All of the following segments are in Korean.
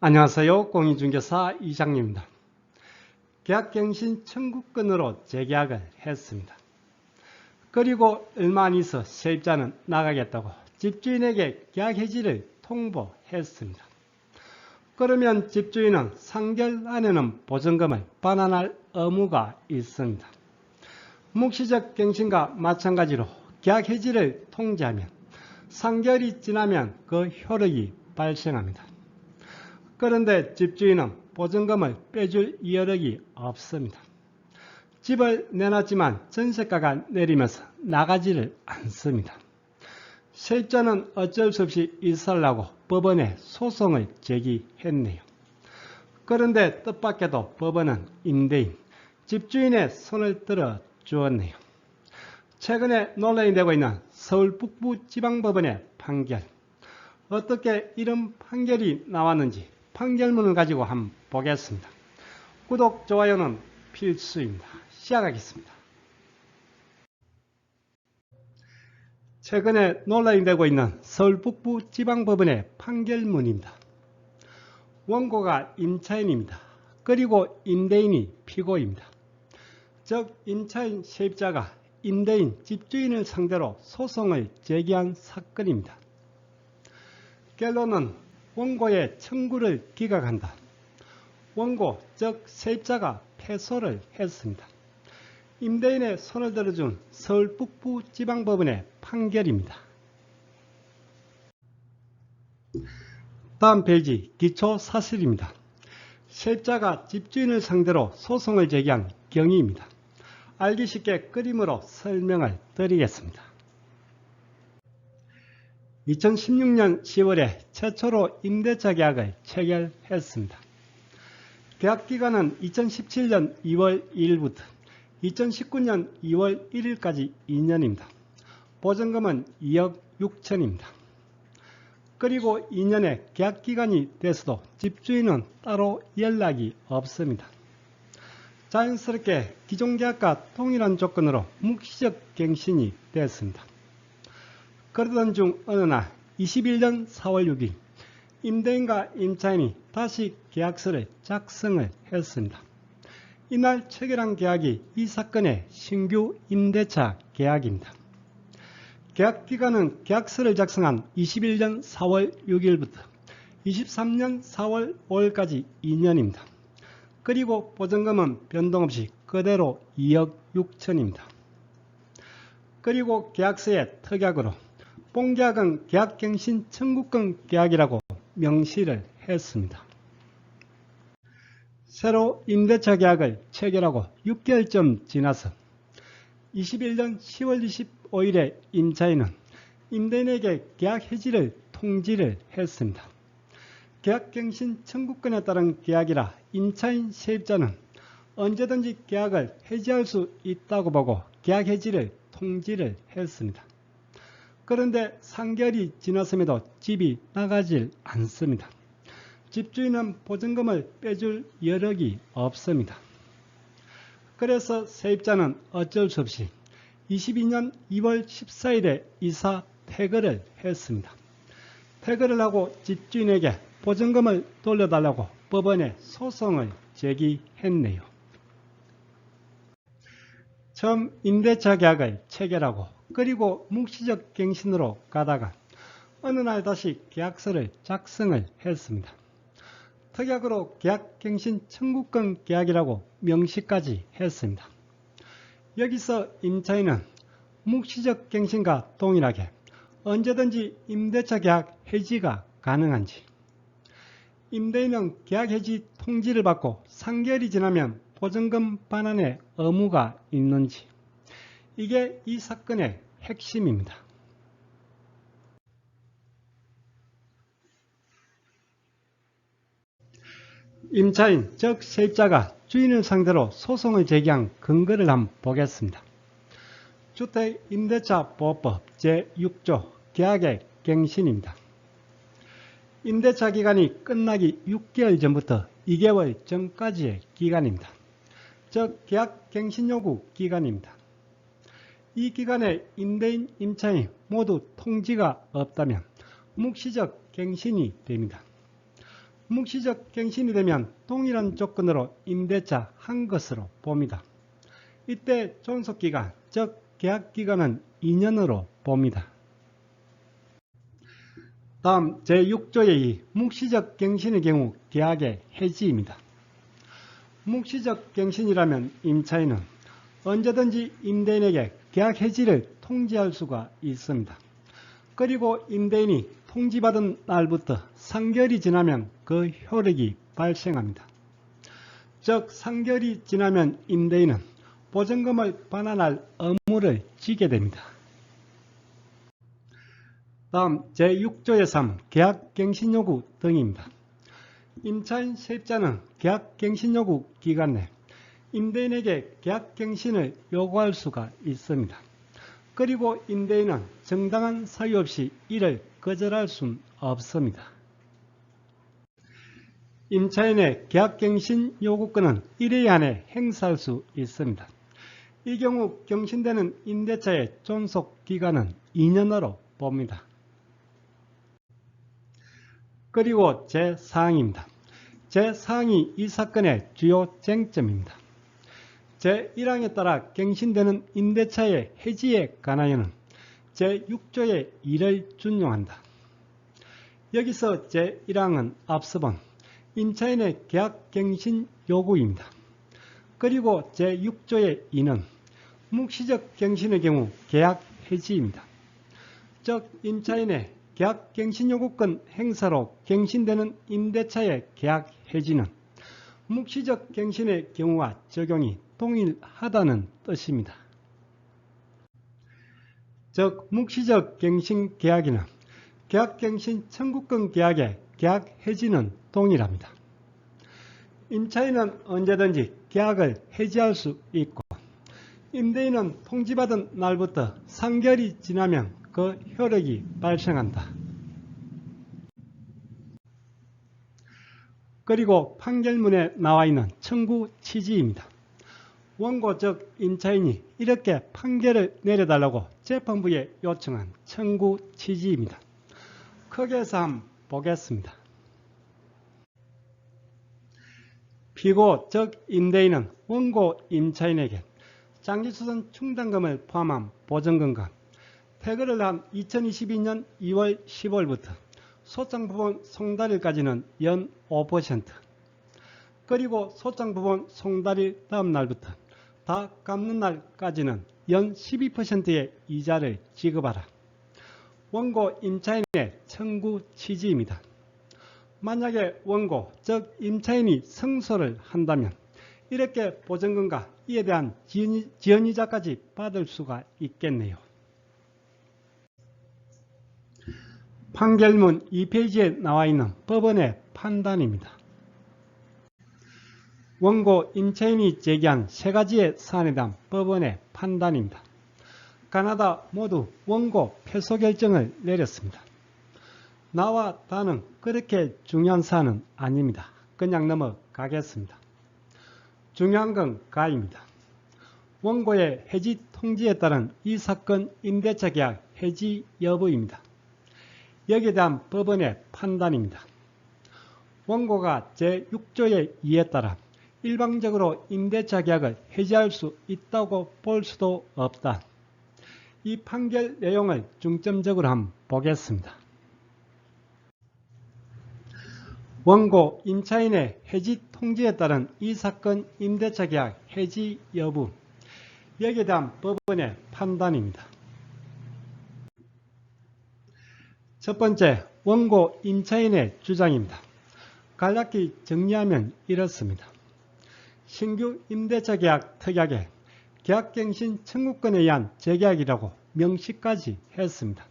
안녕하세요. 공인중개사 이장님입니다. 계약갱신 청구권으로 재계약을 했습니다. 그리고 얼마 안 있어 세입자는 나가겠다고 집주인에게 계약 해지를 통보했습니다. 그러면 집주인은 상결 안에는 보증금을 반환할 의무가 있습니다. 묵시적 갱신과 마찬가지로 계약 해지를 통지하면 상결이 지나면 그 효력이 발생합니다. 그런데 집주인은 보증금을 빼줄 여력이 없습니다. 집을 내놨지만 전세가가 내리면서 나가지를 않습니다. 세입자는 어쩔 수 없이 이사를 하고 법원에 소송을 제기했네요. 그런데 뜻밖에도 법원은 임대인, 집주인의 손을 들어 주었네요. 최근에 논란이 되고 있는 서울 북부지방법원의 판결. 어떻게 이런 판결이 나왔는지 판결문을 가지고 한번 보겠습니다. 구독, 좋아요는 필수입니다. 시작하겠습니다. 최근에 논란이 되고 있는 서울 북부 지방법원의 판결문입니다. 원고가 임차인입니다. 그리고 임대인이 피고입니다. 즉 임차인 세입자가 임대인 집주인을 상대로 소송을 제기한 사건입니다. 결론은 원고의 청구를 기각한다. 원고, 즉 세입자가 패소를 했습니다. 임대인의 손을 들어준 서울 북부 지방법원의 판결입니다. 다음 페이지 기초 사실입니다. 세입자가 집주인을 상대로 소송을 제기한 경위입니다. 알기 쉽게 그림으로 설명을 드리겠습니다. 2016년 10월에 최초로 임대차 계약을 체결했습니다. 계약 기간은 2017년 2월 2일부터 2019년 2월 1일까지 2년입니다. 보증금은 2억 6천입니다. 그리고 2년의 계약 기간이 돼서도 집주인은 따로 연락이 없습니다. 자연스럽게 기존 계약과 동일한 조건으로 묵시적 갱신이 됐습니다. 그러던 중 어느 날 21년 4월 6일 임대인과 임차인이 다시 계약서를 작성을 했습니다. 이날 체결한 계약이 이 사건의 신규 임대차 계약입니다. 계약 기간은 계약서를 작성한 21년 4월 6일부터 23년 4월 5일까지 2년입니다. 그리고 보증금은 변동 없이 그대로 2억 6천입니다. 그리고 계약서의 특약으로 본계약은 계약갱신 청구권 계약이라고 명시를 했습니다. 새로 임대차 계약을 체결하고 6개월쯤 지나서 21년 10월 25일에 임차인은 임대인에게 계약 해지를 통지를 했습니다. 계약갱신 청구권에 따른 계약이라 임차인 세입자는 언제든지 계약을 해지할 수 있다고 보고 계약 해지를 통지를 했습니다. 그런데 상결이 지났음에도 집이 나가질 않습니다. 집주인은 보증금을 빼줄 여력이 없습니다. 그래서 세입자는 어쩔 수 없이 22년 2월 14일에 이사 퇴거를 했습니다. 퇴거를 하고 집주인에게 보증금을 돌려달라고 법원에 소송을 제기했네요. 처음 임대차 계약을 체결하고 그리고 묵시적 갱신으로 가다가 어느 날 다시 계약서를 작성을 했습니다. 특약으로 계약갱신 청구권 계약이라고 명시까지 했습니다. 여기서 임차인은 묵시적 갱신과 동일하게 언제든지 임대차 계약 해지가 가능한지 임대인은 계약 해지 통지를 받고 3개월이 지나면 보증금 반환의 의무가 있는지 이게 이 사건의 핵심입니다. 임차인, 즉 세입자가 주인을 상대로 소송을 제기한 근거를 한번 보겠습니다. 주택임대차보호법 제6조 계약의 갱신입니다. 임대차 기간이 끝나기 6개월 전부터 2개월 전까지의 기간입니다. 즉 계약 갱신 요구 기간입니다. 이 기간에 임대인, 임차인 모두 통지가 없다면 묵시적 갱신이 됩니다. 묵시적 갱신이 되면 동일한 조건으로 임대차 한 것으로 봅니다. 이때 존속기간, 즉 계약기간은 2년으로 봅니다. 다음 제6조의 2 묵시적 갱신의 경우 계약의 해지입니다. 묵시적 갱신이라면 임차인은 언제든지 임대인에게 계약 해지를 통지할 수가 있습니다. 그리고 임대인이 통지받은 날부터 3개월이 지나면 그 효력이 발생합니다. 즉 3개월이 지나면 임대인은 보증금을 반환할 의무를 지게 됩니다. 다음 제6조의 3 계약갱신 요구 등입니다. 임차인 세입자는 계약갱신 요구 기간 내 임대인에게 계약 갱신을 요구할 수가 있습니다. 그리고 임대인은 정당한 사유 없이 이를 거절할 수는 없습니다. 임차인의 계약갱신 요구권은 1회 안에 행사할 수 있습니다. 이 경우 경신되는 임대차의 존속 기간은 2년으로 봅니다. 그리고 제4항입니다. 제4항이 이 사건의 주요 쟁점입니다. 제1항에 따라 갱신되는 임대차의 해지에 관하여는 제6조의 2를 준용한다. 여기서 제1항은 앞서 본 임차인의 계약 갱신 요구입니다. 그리고 제6조의 2는 묵시적 갱신의 경우 계약 해지입니다. 즉 임차인의 계약 갱신 요구권 행사로 갱신되는 임대차의 계약 해지는 묵시적 갱신의 경우와 적용이 동일하다는 뜻입니다. 즉 묵시적 갱신 계약이나 계약갱신 청구권 계약의 계약 해지는 동일합니다. 임차인은 언제든지 계약을 해지할 수 있고 임대인은 통지받은 날부터 3개월이 지나면 그 효력이 발생한다. 그리고 판결문에 나와 있는 청구 취지입니다. 원고 즉 임차인이 이렇게 판결을 내려달라고 재판부에 요청한 청구 취지입니다. 크게 해서 한번 보겠습니다. 피고 즉 임대인은 원고 임차인에게 장기수선 충당금을 포함한 보증금과 퇴거를 한 2022년 2월 10월부터 소장 부분 송달일까지는 연 5%, 그리고 소장 부분 송달일 다음 날부터 다 갚는 날까지는 연 12%의 이자를 지급하라. 원고 임차인의 청구 취지입니다. 만약에 원고, 즉 임차인이 승소를 한다면 이렇게 보증금과 이에 대한 지연이자까지 받을 수가 있겠네요. 판결문 2페이지에 나와 있는 법원의 판단입니다. 원고 임차인이 제기한 세 가지의 사안에 대한 법원의 판단입니다. 가나다 모두 원고 패소 결정을 내렸습니다. 나와 다는 그렇게 중요한 사안은 아닙니다. 그냥 넘어가겠습니다. 중요한 건 가입니다. 원고의 해지 통지에 따른 이 사건 임대차 계약 해지 여부입니다. 여기에 대한 법원의 판단입니다. 원고가 제6조의 2에 따라 일방적으로 임대차 계약을 해지할 수 있다고 볼 수도 없다. 이 판결 내용을 중점적으로 한번 보겠습니다. 원고 임차인의 해지 통지에 따른 이 사건 임대차 계약 해지 여부 여기에 대한 법원의 판단입니다. 첫 번째, 원고 임차인의 주장입니다. 간략히 정리하면 이렇습니다. 신규 임대차 계약 특약에 계약갱신 청구권에 의한 재계약이라고 명시까지 했습니다.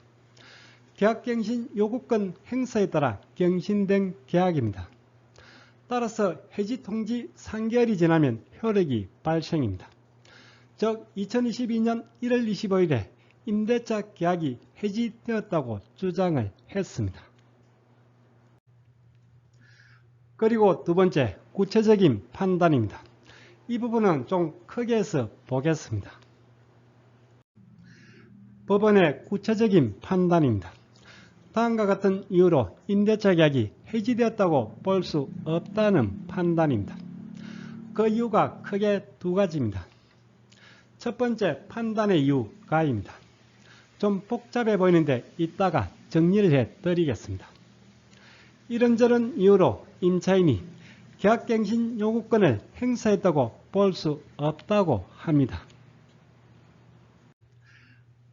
계약갱신 요구권 행사에 따라 갱신된 계약입니다. 따라서 해지 통지 3개월이 지나면 효력이 발생입니다. 즉 2022년 1월 25일에 임대차 계약이 해지되었다고 주장을 했습니다. 그리고 두 번째 구체적인 판단입니다. 이 부분은 좀 크게 해서 보겠습니다. 법원의 구체적인 판단입니다. 다음과 같은 이유로 임대차 계약이 해지되었다고 볼 수 없다는 판단입니다. 그 이유가 크게 두 가지입니다. 첫 번째 판단의 이유가입니다. 좀 복잡해 보이는데 이따가 정리를 해 드리겠습니다. 이런저런 이유로 임차인이 계약갱신 요구권을 행사했다고 볼 수 없다고 합니다.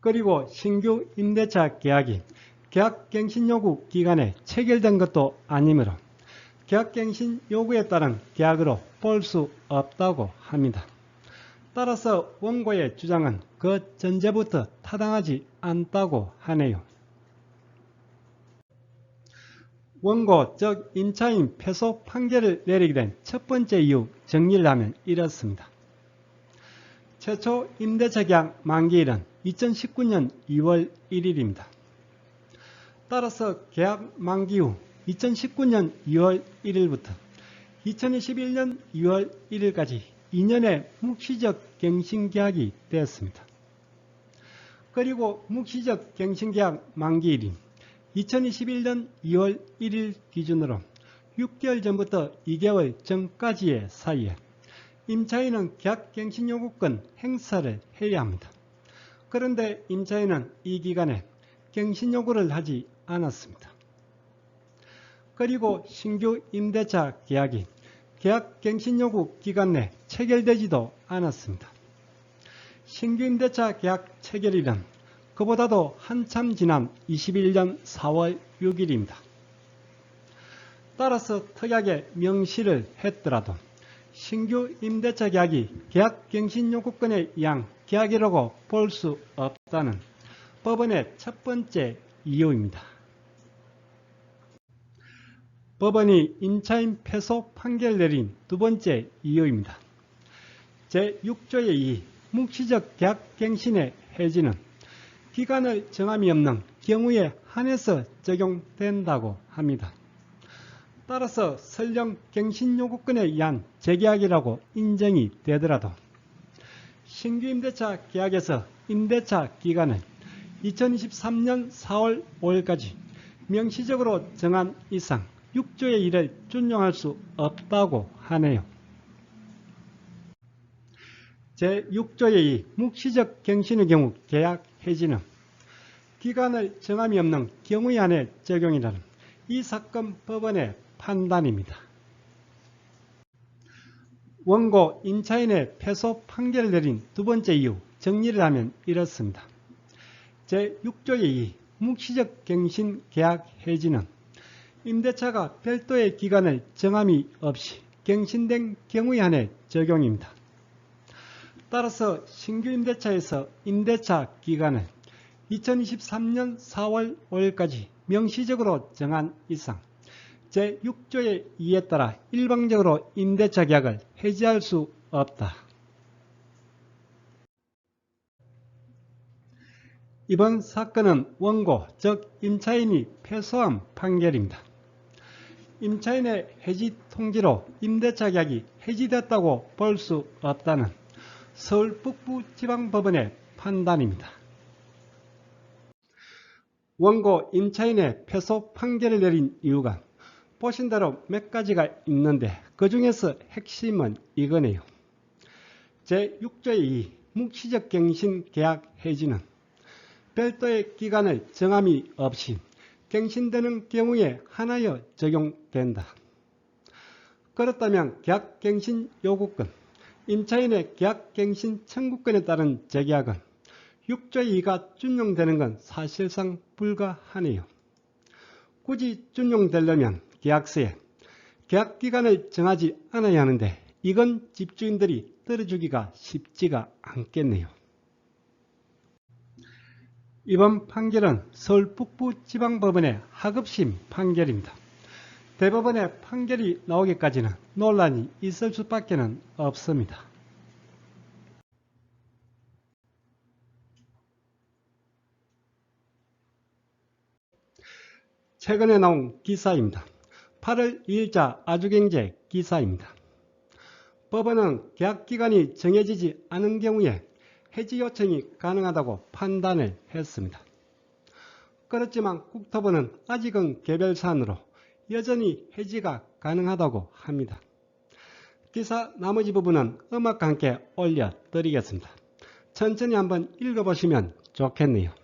그리고 신규 임대차 계약이 계약갱신 요구 기간에 체결된 것도 아니므로 계약갱신 요구에 따른 계약으로 볼 수 없다고 합니다. 따라서 원고의 주장은 그 전제부터 타당하지 않다고 하네요. 원고 즉 임차인 패소 판결을 내리게 된 첫 번째 이유 정리를 하면 이렇습니다. 최초 임대차 계약 만기일은 2019년 2월 1일입니다. 따라서 계약 만기 후 2019년 2월 1일부터 2021년 2월 1일까지 2년의 묵시적 갱신계약이 되었습니다. 그리고 묵시적 갱신계약 만기일인 2021년 2월 1일 기준으로 6개월 전부터 2개월 전까지의 사이에 임차인은 계약갱신 요구권 행사를 해야 합니다. 그런데 임차인은 이 기간에 갱신 요구를 하지 않았습니다. 그리고 신규 임대차 계약이 계약갱신 요구 기간 내 체결되지도 않았습니다. 신규 임대차 계약 체결일은 그보다도 한참 지난 21년 4월 6일입니다. 따라서 특약에 명시를 했더라도 신규 임대차 계약이 계약갱신 요구권에 의한 계약이라고 볼 수 없다는 법원의 첫 번째 이유입니다. 법원이 임차인 패소 판결 내린 두 번째 이유입니다. 제6조의 2 묵시적 계약갱신의 해지는 기간을 정함이 없는 경우에 한해서 적용된다고 합니다. 따라서 설령 갱신 요구권에 의한 재계약이라고 인정이 되더라도 신규 임대차 계약에서 임대차 기간을 2023년 4월 5일까지 명시적으로 정한 이상 6조의 1을 준용할 수 없다고 하네요. 제6조의 2 묵시적 갱신의 경우 계약 해지는 기간을 정함이 없는 경우에 한해 적용이라는 이 사건 법원의 판단입니다. 원고 임차인의 패소 판결을 내린 두 번째 이유 정리를 하면 이렇습니다. 제6조의 2 묵시적 갱신 계약 해지는 임대차가 별도의 기간을 정함이 없이 갱신된 경우에 한해 적용입니다. 따라서 신규 임대차에서 임대차 기간을 2023년 4월 5일까지 명시적으로 정한 이상 제6조의 2에 따라 일방적으로 임대차 계약을 해지할 수 없다. 이번 사건은 원고, 즉 임차인이 패소한 판결입니다. 임차인의 해지 통지로 임대차 계약이 해지됐다고 볼 수 없다는 서울 북부지방법원의 판단입니다. 원고 임차인의 패소 판결을 내린 이유가 보신 대로 몇 가지가 있는데 그 중에서 핵심은 이거네요. 제6조의 2 묵시적 갱신 계약 해지는 별도의 기간을 정함이 없이 갱신되는 경우에 하나여 적용된다. 그렇다면 계약 갱신 요구권, 임차인의 계약갱신 청구권에 따른 재계약은 6조의 2가 준용되는 건 사실상 불가하네요. 굳이 준용되려면 계약서에 계약기간을 정하지 않아야 하는데 이건 집주인들이 들어주기가 쉽지가 않겠네요. 이번 판결은 서울 북부지방법원의 하급심 판결입니다. 대법원의 판결이 나오기까지는 논란이 있을 수밖에 는 없습니다. 최근에 나온 기사입니다. 8월 2일자 아주경제 기사입니다. 법원은 계약기간이 정해지지 않은 경우에 해지 요청이 가능하다고 판단을 했습니다. 그렇지만 국토부는 아직은 개별 사안으로 여전히 해지가 가능하다고 합니다. 기사 나머지 부분은 음악과 함께 올려드리겠습니다. 천천히 한번 읽어보시면 좋겠네요.